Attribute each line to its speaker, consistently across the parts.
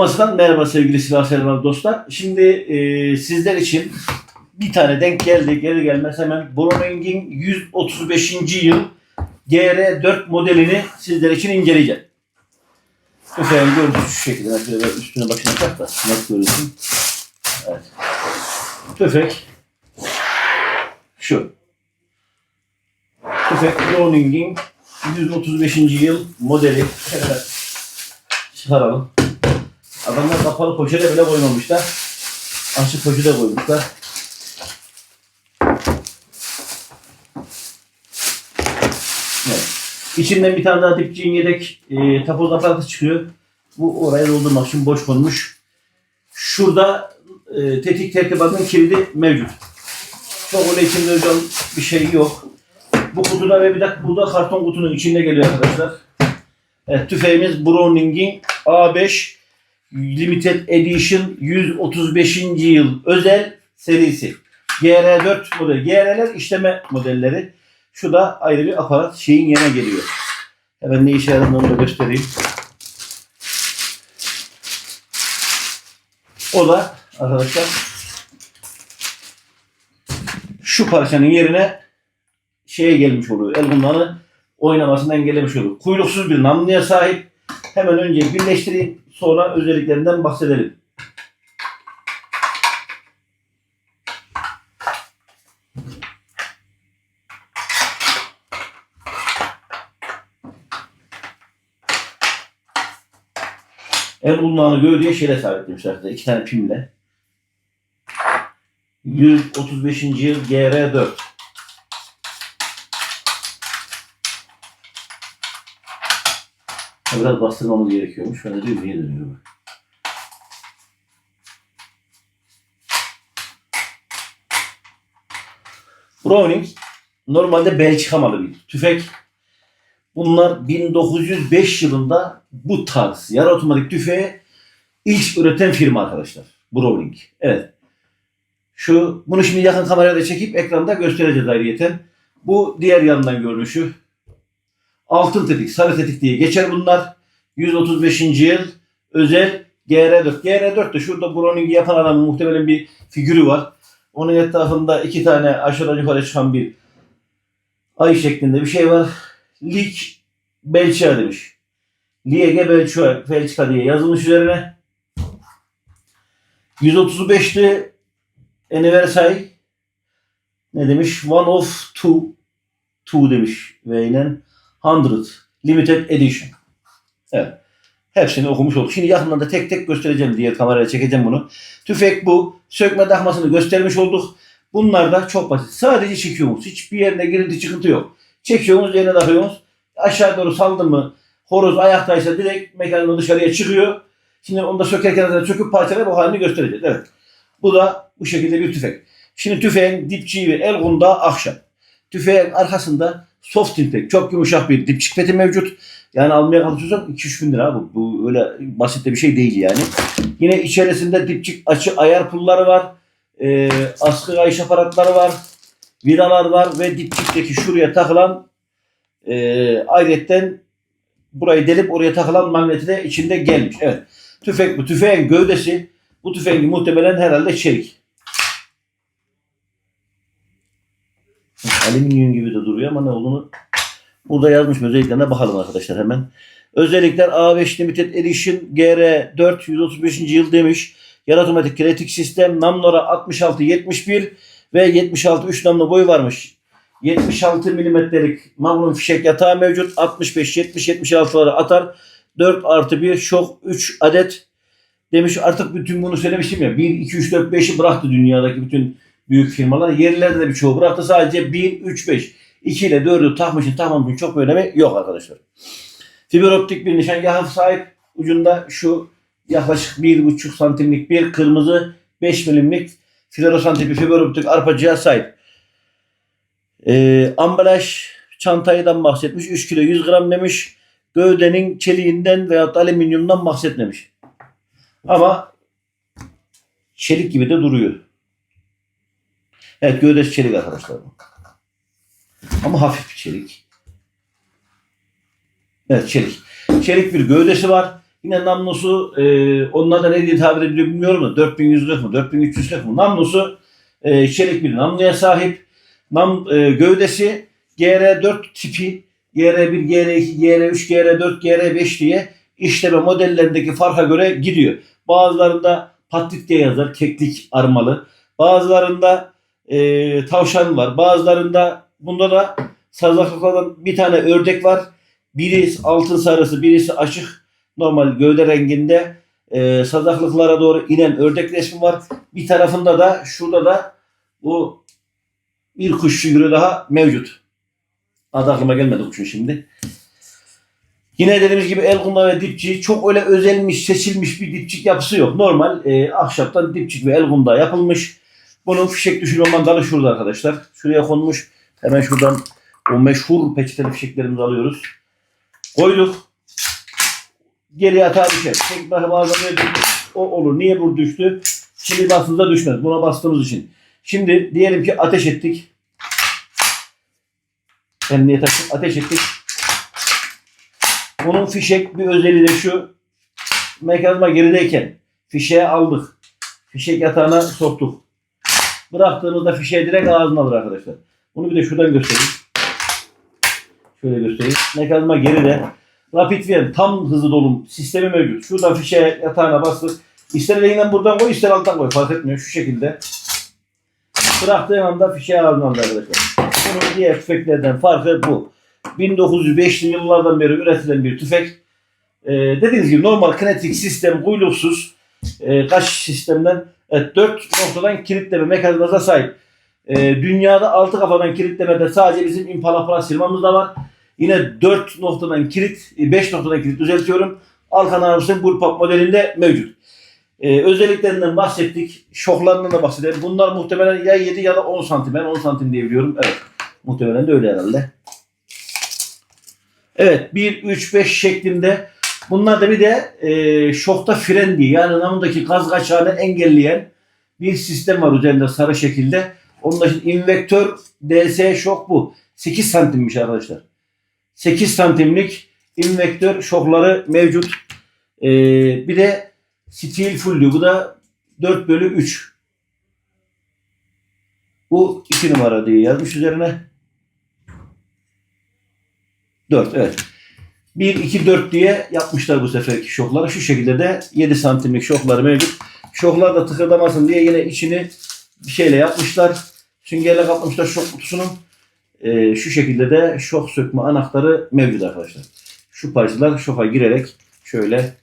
Speaker 1: Amas'tan merhaba sevgili silah sever dostlar. Şimdi e, sizler için bir tane denk geldi. Geri gelmez hemen Browning'in 135. yıl GR4 modelini sizler için inceleyeceğim. Efendim gördüğünüz şu şekilde. Şöyle üstüne başına tak da net görünsün. Evet. Tüfek şu. Tüfek Browning'in 135. yıl modeli. Çıkaralım. Adamlar kapalı poşete bile koymamışlar. Açık poşete koymuşlar. Evet. İçinden bir tane daha dipçiğin yedek e, tapoz aparatı çıkıyor. Bu oraya doldurmak için boş konmuş. Şurada e, tetik tertibatının kilidi mevcut. Çok öyle içinde hocam bir şey yok. Bu kutuda ve bir dakika burada karton kutunun içinde geliyor arkadaşlar. Evet, tüfeğimiz Browning'in A5 Limited Edition 135. yıl özel serisi. GR4 model. GR'ler işleme modelleri. Şu da ayrı bir aparat şeyin yerine geliyor. Hemen ne işe yaradığını da göstereyim. O da arkadaşlar şu parçanın yerine şeye gelmiş oluyor. El bunları oynamasını engellemiş oluyor. Kuyruksuz bir namluya sahip. Hemen önce birleştireyim. Sonra özelliklerinden bahsedelim. El ulnağını gövdeye şeyle sabitlemişler. iki tane pimle. 135. yıl GR4. Biraz bastırmamız gerekiyormuş. Ben de diyorum niye dönüyor? Browning normalde Belçika malı bir tüfek. Bunlar 1905 yılında bu tarz yarı otomatik tüfeği ilk üreten firma arkadaşlar. Browning. Evet. Şu bunu şimdi yakın kamerayla çekip ekranda göstereceğiz ayrıyeten. Bu diğer yandan görünüşü. Altın tetik, sarı tetik diye geçer bunlar. 135. yıl özel GR4. GR4 de şurada Browning'i yapan adamın muhtemelen bir figürü var. Onun etrafında iki tane aşağıdan yukarı çıkan bir ay şeklinde bir şey var. Lig Belçika demiş. Liege Belçika, Belçika diye yazılmış üzerine. 135'te Anniversary ne demiş? One of two. Two demiş. Ve yine 100 Limited Edition. Evet. Hepsini okumuş olduk. Şimdi yakından da tek tek göstereceğim diye kameraya çekeceğim bunu. Tüfek bu. Sökme takmasını göstermiş olduk. Bunlar da çok basit. Sadece çekiyorsunuz. Hiçbir yerine girinti çıkıntı yok. Çekiyorsunuz yerine takıyorsunuz. Aşağı doğru saldı mı horoz ayaktaysa direkt mekanın dışarıya çıkıyor. Şimdi onu da sökerken de söküp parçalayıp o halini göstereceğiz. Evet. Bu da bu şekilde bir tüfek. Şimdi tüfeğin dipçiği ve el kundağı ahşap. Tüfeğin arkasında soft impact. Çok yumuşak bir dipçik peti mevcut. Yani almaya kalkıyorsan 2-3 bin lira bu. Bu öyle basit de bir şey değil yani. Yine içerisinde dipçik açı ayar pulları var. Ee, askı kayış aparatları var. Vidalar var ve dipçikteki şuraya takılan e, ayrıyetten burayı delip oraya takılan magneti de içinde gelmiş. Evet. Tüfek bu. Tüfeğin gövdesi bu tüfeğin muhtemelen herhalde çelik. Alüminyum gibi de duruyor ama ne olduğunu burada yazmış özelliklerine bakalım arkadaşlar hemen. Özellikler A5 Limited Edition GR4 135. yıl demiş. Yarı otomatik kinetik sistem namlora 66 71 ve 76 3 namlu boyu varmış. 76 milimetrelik magnum fişek yatağı mevcut. 65 70 76'ları atar. 4 artı 1 şok 3 adet demiş. Artık bütün bunu söylemiştim ya. 1 2 3 4 5'i bıraktı dünyadaki bütün büyük firmalar. Yerlerde de birçoğu bıraktı. Sadece 1 3 5 2 ile 4'ü takmışın tamamının çok bir önemi yok arkadaşlar. Fiber optik bir nişangahı sahip. Ucunda şu yaklaşık 1,5 santimlik bir kırmızı 5 milimlik floresan tipi fiber optik arpacığa sahip. Ee, ambalaj çantaydan bahsetmiş. 3 kilo 100 gram demiş. Gövdenin çeliğinden veya alüminyumdan bahsetmemiş. Ama çelik gibi de duruyor. Evet gövdesi çelik arkadaşlar. Ama hafif bir çelik. Evet çelik. Çelik bir gövdesi var. Yine namlusu e, onlar da ne diye tabir ediliyor bilmiyorum da 4100'lük mü 4300'lük mü namlusu e, çelik bir namluya sahip. Nam, e, gövdesi GR4 tipi GR1, GR2, GR3, GR4, GR5 diye işleme modellerindeki farka göre gidiyor. Bazılarında patlik diye yazar keklik armalı. Bazılarında e, tavşan var. Bazılarında bunda da sazaklıklardan bir tane ördek var. Biri altın sarısı, birisi açık normal gövde renginde e, sazaklıklara doğru inen ördek resmi var. Bir tarafında da şurada da bu bir kuş figürü daha mevcut. Adı aklıma gelmedi kuşun şimdi. Yine dediğimiz gibi el kumda ve dipçi çok öyle özelmiş, seçilmiş bir dipçik yapısı yok. Normal e, ahşaptan dipçik ve el kumda yapılmış. Bunun fişek düşürme mandalı şurada arkadaşlar. Şuraya konmuş. Hemen şuradan o meşhur peçeteli fişeklerimizi alıyoruz. Koyduk. Geriye atar düşer. Tekrar bazen o olur. Niye bu düştü? Şimdi bastığımızda düşmez. Buna bastığımız için. Şimdi diyelim ki ateş ettik. Emniyet açık. Ateş ettik. Bunun fişek bir özelliği de şu. Mekanizma gerideyken fişeği aldık. Fişek yatağına soktuk. Bıraktığınızda fişeği direkt ağzına alır arkadaşlar. Bunu bir de şuradan göstereyim. Şöyle göstereyim. Mekanizma geride. Rapid Viren tam hızlı dolum sistemi mevcut. Şuradan fişeğe yatağına bastık. İster elinden buradan koy ister alttan koy fark etmiyor şu şekilde. Bıraktığın anda fişeği ağzına alır arkadaşlar. Bunun diğer tüfeklerden farkı bu. 1905'li yıllardan beri üretilen bir tüfek. Ee, dediğiniz gibi normal kinetik sistem kuyruksuz e, kaç sistemden evet, 4 noktadan kilitleme mekanizmasına sahip. Ee, dünyada 6 kafadan kilitlemede sadece bizim Impala Plus firmamızda var. Yine 4 noktadan kilit, 5 noktadan kilit düzeltiyorum. Alkan Arabis'in Bullpup modelinde mevcut. Ee, özelliklerinden bahsettik. Şoklarından da bahsedelim. Bunlar muhtemelen ya 7 ya da 10 santim. Ben 10 santim diye biliyorum. Evet. Muhtemelen de öyle herhalde. Evet 1, 3, 5 şeklinde. Bunlar da bir de e, şokta fren diye yani namındaki gaz kaçağını engelleyen bir sistem var üzerinde sarı şekilde. Onun şimdi invektör DS şok bu. 8 santimmiş arkadaşlar. 8 santimlik invektör şokları mevcut. Ee, bir de steel full diyor. Bu da 4 bölü 3. Bu 2 numara diye yazmış üzerine. 4 evet. 1, 2, 4 diye yapmışlar bu seferki şokları. Şu şekilde de 7 santimlik şokları mevcut. Şoklar da tıkırdamasın diye yine içini bir şeyle yapmışlar. Süngerle kapmışlar şok kutusunun. Ee, şu şekilde de şok sökme anahtarı mevcut arkadaşlar. Şu parçalar şoka girerek şöyle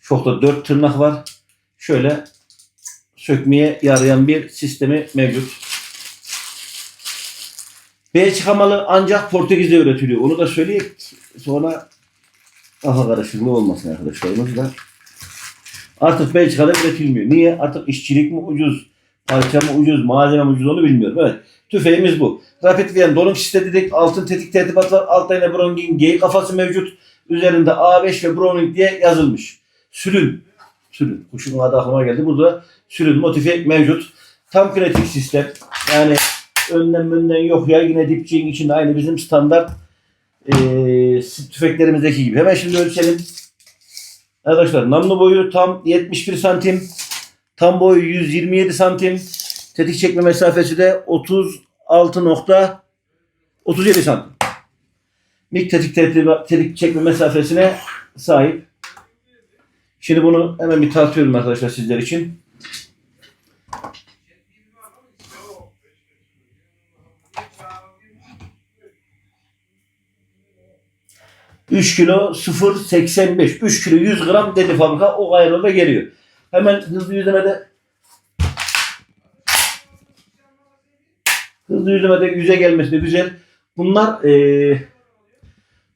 Speaker 1: şokta 4 tırnak var. Şöyle sökmeye yarayan bir sistemi mevcut. Belçika ancak Portekiz'de üretiliyor. Onu da söyleyeyim. Sonra kafa karışıklığı olmasın arkadaşlarımız da. Artık Belçika'da üretilmiyor. Niye? Artık işçilik mi ucuz, parça mı ucuz, malzeme mi ucuz onu bilmiyorum. Evet. Tüfeğimiz bu. Rapid Viren dolum sistemi dedik. Altın tetik tertibat var. Altta yine Browning G kafası mevcut. Üzerinde A5 ve Browning diye yazılmış. Sülün. Sülün. Kuşun adı aklıma geldi. Burada sülün motifi mevcut. Tam kinetik sistem. Yani önden önden yok ya. Yine dipçiğin içinde aynı bizim standart eee tüfeklerimizdeki gibi. Hemen şimdi ölçelim. Arkadaşlar namlu boyu tam 71 santim. Tam boyu 127 santim. Tetik çekme mesafesi de 36.37 santim. Mik tetik, tetik çekme mesafesine sahip. Şimdi bunu hemen bir tartıyorum arkadaşlar sizler için. Üç kilo 0.85. 3 kilo 100 gram dedi fabrika o ayarlarda geliyor. Hemen hızlı yüzlemede hızlı yüzlemede yüze gelmesi de güzel. Bunlar eee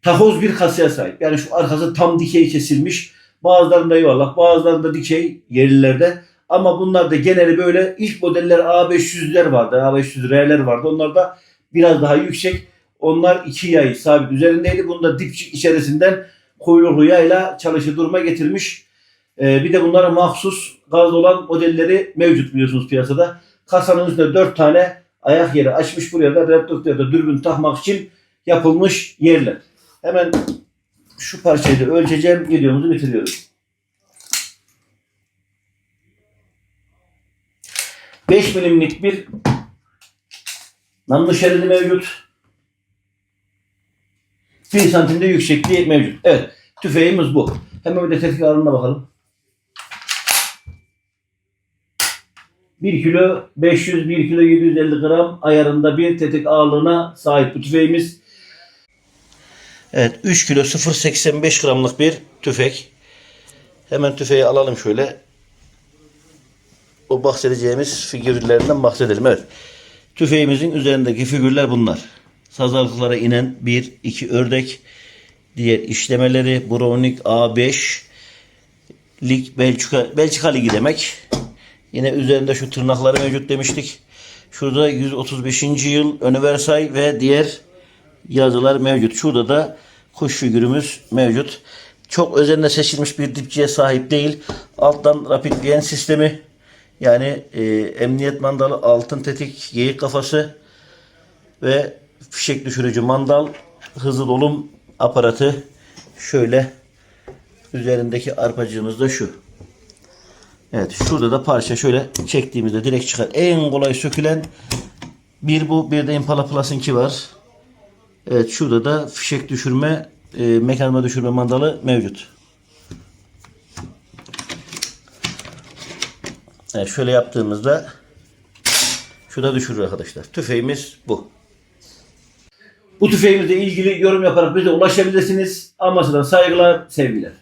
Speaker 1: takoz bir kasaya sahip. Yani şu arkası tam dikey kesilmiş. Bazılarında yuvarlak, bazılarında dikey yerlilerde. Ama bunlar da geneli böyle ilk modeller A500'ler vardı. A500R'ler vardı. Onlar da biraz daha yüksek. Onlar iki yay sabit üzerindeydi. Bunda dipçik içerisinden kuyruklu yayla çalışır duruma getirmiş. Ee, bir de bunlara mahsus gaz olan modelleri mevcut biliyorsunuz piyasada. Kasanın üstünde dört tane ayak yeri açmış buraya da reflektörde dürbün takmak için yapılmış yerler. Hemen şu parçayı da ölçeceğim. Videomuzu bitiriyoruz. 5 milimlik bir namlu şeridi mevcut. 1 santimde yüksekliği mevcut. Evet. Tüfeğimiz bu. Hemen bir de ağırlığına bakalım. 1 kilo 500, 1 kilo 750 gram ayarında bir tetik ağırlığına sahip bu tüfeğimiz. Evet 3 kilo 0.85 gramlık bir tüfek. Hemen tüfeği alalım şöyle. O bahsedeceğimiz figürlerinden bahsedelim. Evet. Tüfeğimizin üzerindeki figürler bunlar. Sazaltılara inen 1, 2 ördek. Diğer işlemeleri Browning A5 Lig Belçika, Belçika Ligi demek. Yine üzerinde şu tırnakları mevcut demiştik. Şurada 135. yıl Universal ve diğer yazılar mevcut. Şurada da kuş figürümüz mevcut. Çok özenle seçilmiş bir dipçiye sahip değil. Alttan rapid VN sistemi yani e, emniyet mandalı, altın tetik, geyik kafası ve fişek düşürücü mandal, hızlı dolum aparatı şöyle üzerindeki arpacığımız da şu. Evet şurada da parça şöyle çektiğimizde direkt çıkar. En kolay sökülen bir bu bir de Impala Plus'ınki var. Evet şurada da fişek düşürme, e, mekanizma düşürme mandalı mevcut. Evet, şöyle yaptığımızda şurada düşürür arkadaşlar. Tüfeğimiz bu. Bu tüfeğimizle ilgili yorum yaparak bize ulaşabilirsiniz. Amasya'dan saygılar, sevgiler.